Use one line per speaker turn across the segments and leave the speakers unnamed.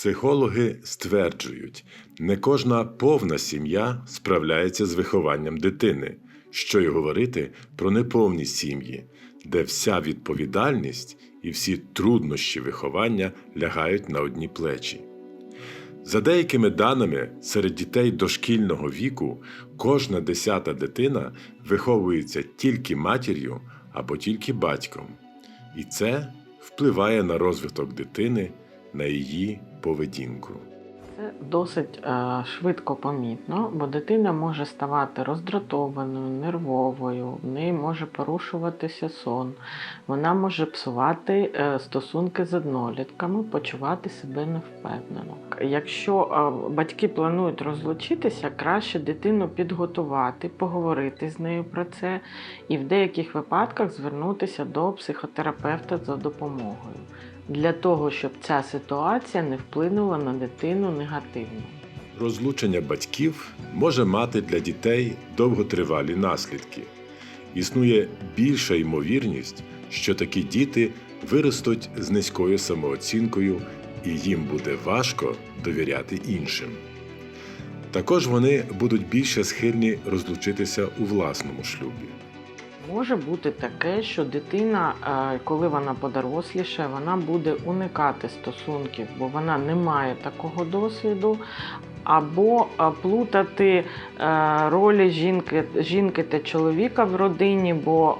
Психологи стверджують, не кожна повна сім'я справляється з вихованням дитини, що й говорити про неповні сім'ї, де вся відповідальність і всі труднощі виховання лягають на одні плечі. За деякими даними, серед дітей дошкільного віку кожна десята дитина виховується тільки матір'ю або тільки батьком, і це впливає на розвиток дитини, на її поведінку.
Це досить е, швидко помітно, бо дитина може ставати роздратованою, нервовою, в неї може порушуватися сон, вона може псувати е, стосунки з однолітками, почувати себе невпевнено. Якщо е, батьки планують розлучитися, краще дитину підготувати, поговорити з нею про це і в деяких випадках звернутися до психотерапевта за допомогою для того, щоб ця ситуація не вплинула на дитину негативно.
Розлучення батьків може мати для дітей довготривалі наслідки. Існує більша ймовірність, що такі діти виростуть з низькою самооцінкою і їм буде важко довіряти іншим. Також вони будуть більше схильні розлучитися у власному шлюбі.
Може бути таке, що дитина, е, коли вона подоросліше, вона буде уникати стосунків, бо вона не має такого досвіду, або е, плутати е, ролі жінки, жінки та чоловіка в родині, бо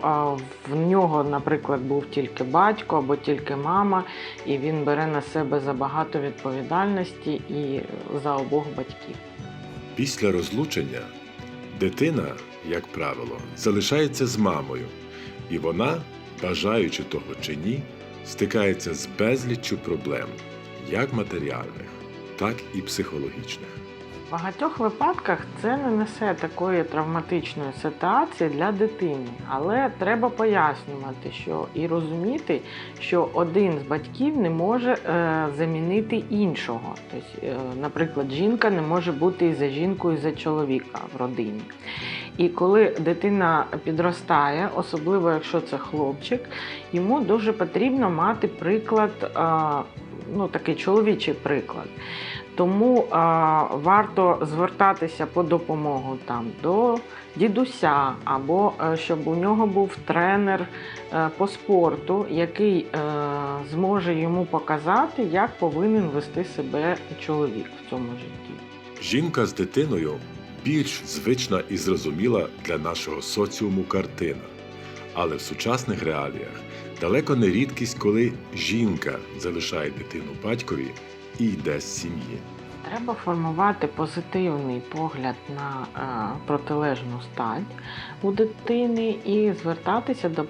в нього, наприклад, був тільки батько або тільки мама, і він бере на себе забагато відповідальності і за обох батьків.
Після розлучення дитина, як правило, залишається з мамою, і вона, бажаючи того чи ні, стикається з безліччю проблем, як матеріальних, так і психологічних.
В багатьох випадках це не несе такої травматичної ситуації для дитини, але треба пояснювати, що і розуміти, що один з батьків не може е, замінити іншого. Тобто, е, наприклад, жінка не може бути і за жінкою, і за чоловіка в родині. І коли дитина підростає, особливо якщо це хлопчик, йому дуже потрібно мати приклад, ну такий чоловічий приклад. Тому а, варто звертатися по допомогу там до дідуся, або а, щоб у нього був тренер а, по спорту, який а, зможе йому показати, як повинен вести себе чоловік в цьому житті.
Жінка з дитиною більш звична і зрозуміла для нашого соціуму картина. Але в сучасних реаліях далеко не рідкість, коли жінка залишає дитину батькові і йде з сім'ї.
Треба формувати позитивний погляд на е, протилежну стать у дитини і звертатися до,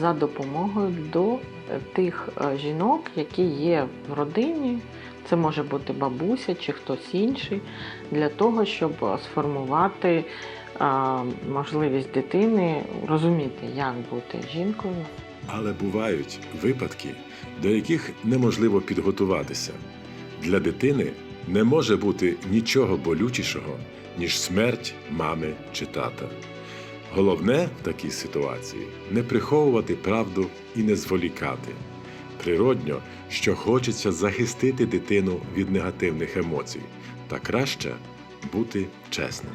за допомогою до тих е, жінок, які є в родині. Це може бути бабуся чи хтось інший, для того, щоб сформувати е, можливість дитини розуміти, як бути жінкою.
Але бувають випадки, до яких неможливо підготуватися. Для дитини не може бути нічого болючішого, ніж смерть мами чи тата. Головне в такій ситуації не приховувати правду і не зволікати. Природньо, що хочеться захистити дитину від негативних емоцій, та краще бути чесним.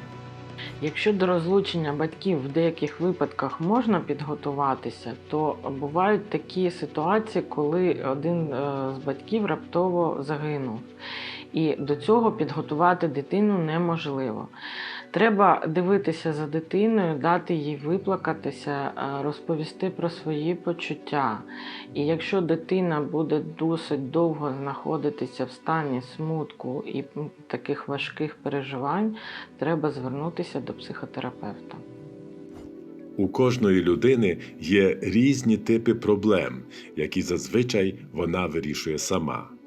Якщо до розлучення батьків в деяких випадках можна підготуватися, то бувають такі ситуації, коли один е, з батьків раптово загинув. І до цього підготувати дитину неможливо. Треба дивитися за дитиною, дати їй виплакатися, е, розповісти про свої почуття. І якщо дитина буде досить довго знаходитися в стані смутку і таких важких переживань, треба звернутися до психотерапевта.
У кожної людини є різні типи проблем, які зазвичай вона вирішує сама.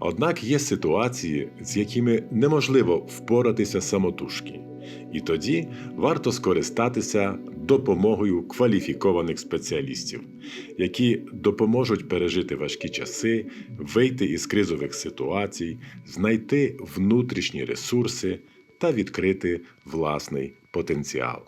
Однак є ситуації, з якими неможливо впоратися самотужки, і тоді варто скористатися допомогою кваліфікованих спеціалістів, які допоможуть пережити важкі часи, вийти із кризових ситуацій, знайти внутрішні ресурси та відкрити власний потенціал.